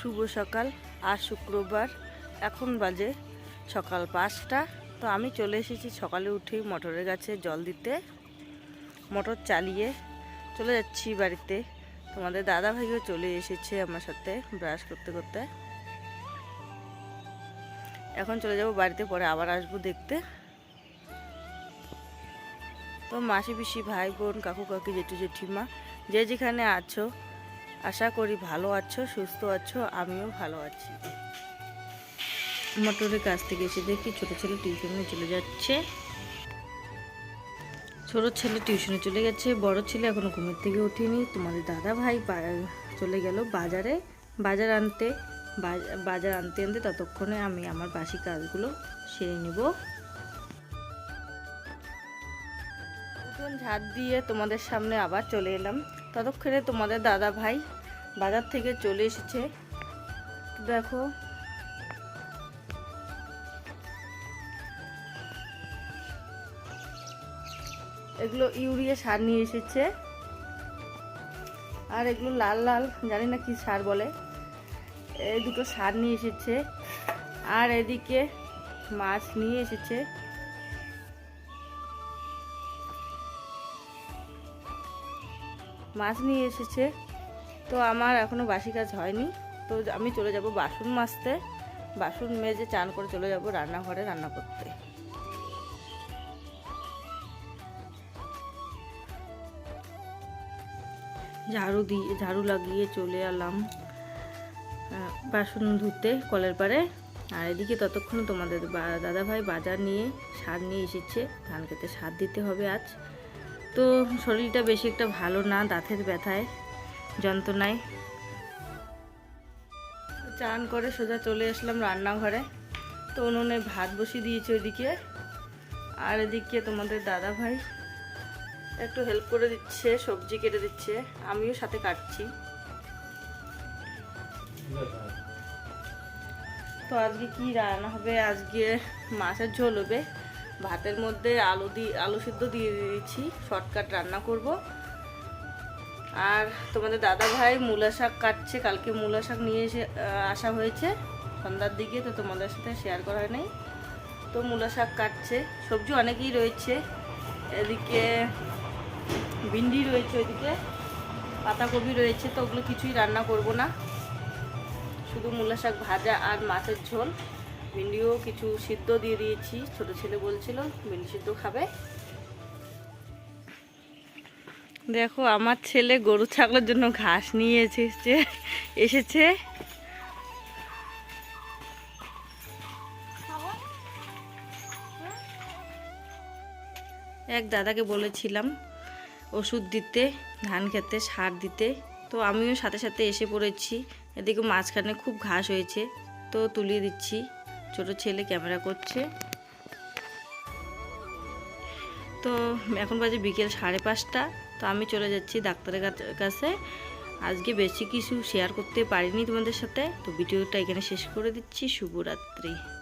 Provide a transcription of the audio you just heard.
শুভ সকাল আর শুক্রবার। এখন বাজে সকাল পাঁচটা। তো আমি চলে এসেছি সকালে উঠেই মোটরের গাছে জল দিতে। মোটর চালিয়ে চলে যাচ্ছি বাড়িতে। তোমাদের দাদা ভাইও চলে এসেছে আমার সাথে ব্রাশ করতে করতে। এখন চলে যাব বাড়িতে, পরে আবার আসব দেখতে। তো মাসি, পিসি, ভাই, বোন, কাকু, কাকি, জেঠু, জেঠিমা, যে যেখানে আছো আশা করি ভালো আছো সুস্থ আছো আমিও ভালো আছি। মোটরের কাছ থেকে এসে দেখি ছোট ছেলে টিউশনে চলে যাচ্ছে। ছোট ছেলে টিউশনে চলে গেছে বড় ছেলে এখনও ঘুমের থেকে ওঠেনি তোমাদের দাদা ভাই চলে গেল বাজারে বাজার আনতে। বাজ- বাজার আনতে আনতে ততক্ষণে আমি আমার বাসি কাজগুলো সেরে নেব। উঠোন ঝাড় দিয়ে তোমাদের সামনে আবার চলে এলাম। ততক্ষণে তোমাদের দাদা ভাই বাজার থেকে চলে এসেছে। দেখো। এগুলো ইউরিয়া সার নিয়ে এসেছে। আর এগুলো লাল লাল, জানি না কি সার বলে। এই দুটো সার নিয়ে এসেছে। আর এদিকে মাছ নিয়ে এসেছে। মাছ নিয়ে এসেছে। তো আমার এখনও বাসি কাজ হয়নি। তো আমি চলে যাব বাসন মাজতে। বাসন মেজে চান করে চলে যাব রান্নাঘরে রান্না করতে। ঝাড়ু দিয়ে, ঝাড়ু লাগিয়ে চলে এলাম বাসন ধুতে কলের পারে আর এদিকে ততক্ষণ তোমাদের দাদাভাই বাজার নিয়ে সার নিয়ে এসেছে। ধান খেতে সার দিতে হবে আজ। তো শরীরটা বেশি একটা ভালো না, দাঁতের ব্যথায়, যন্ত্রণায়। চান করে সোজা চলে আসলাম রান্নাঘরে। তো উনুনে ভাত বসিয়ে দিয়েছে ওইদিকে। আর এদিকে তোমাদের দাদা ভাই একটু হেল্প করে দিচ্ছে, সবজি কেটে দিচ্ছে। আমিও সাথে কাটছি। তো আজকে কি রান্না হবে? আজকে মাছের ঝোল হবে। ভাতের মধ্যে আলু দিয়ে আলু সিদ্ধ দিয়ে দিয়েছি শর্টকাট রান্না করব। আর তোমাদের দাদা ভাই মূলা শাক কাটছে, কালকে মূলা শাক নিয়ে এসে আসা হয়েছে। সন্ধ্যার দিকে তো তোমাদের সাথে শেয়ার করা হয় নাই তো মূলা শাক কাটছে। সবজি অনেকই রয়েছে। এদিকে ভিন্ডি রয়েছে ওইদিকে, পাতাকপি রয়েছে, তো ওগুলো কিছুই রান্না করব না। শুধু মূলা শাক ভাজা আর মাছের ঝোল। ভিন্ডিও কিছু সিদ্ধ দিয়ে দিয়েছি। ছোট ছেলে বলছিল, ভিন্ডি সিদ্ধ খাবে? দেখো, আমার ছেলে গরু ছাগলের জন্য ঘাস নিয়ে এসেছে এসেছে। এক দাদাকে বলেছিলাম, ওষুধ দিতে, ধান খেতে, সার দিতে। তো আমিও সাথে সাথে এসে পড়েছি। এদিকে মাঝখানে খুব ঘাস হয়েছে, তো তুলিয়ে দিচ্ছি। ছোট ছেলে ক্যামেরা করছে। তো এখন বাজে বিকেল সাড়ে পাঁচটা, তো আমি চলে যাচ্ছি ডাক্তারের কাছ- আজকে বেশি কিছু শেয়ার করতে পারিনি তোমাদের সাথে, তো ভিডিওটা এখানে শেষ করে দিচ্ছি। শুভরাত্রি।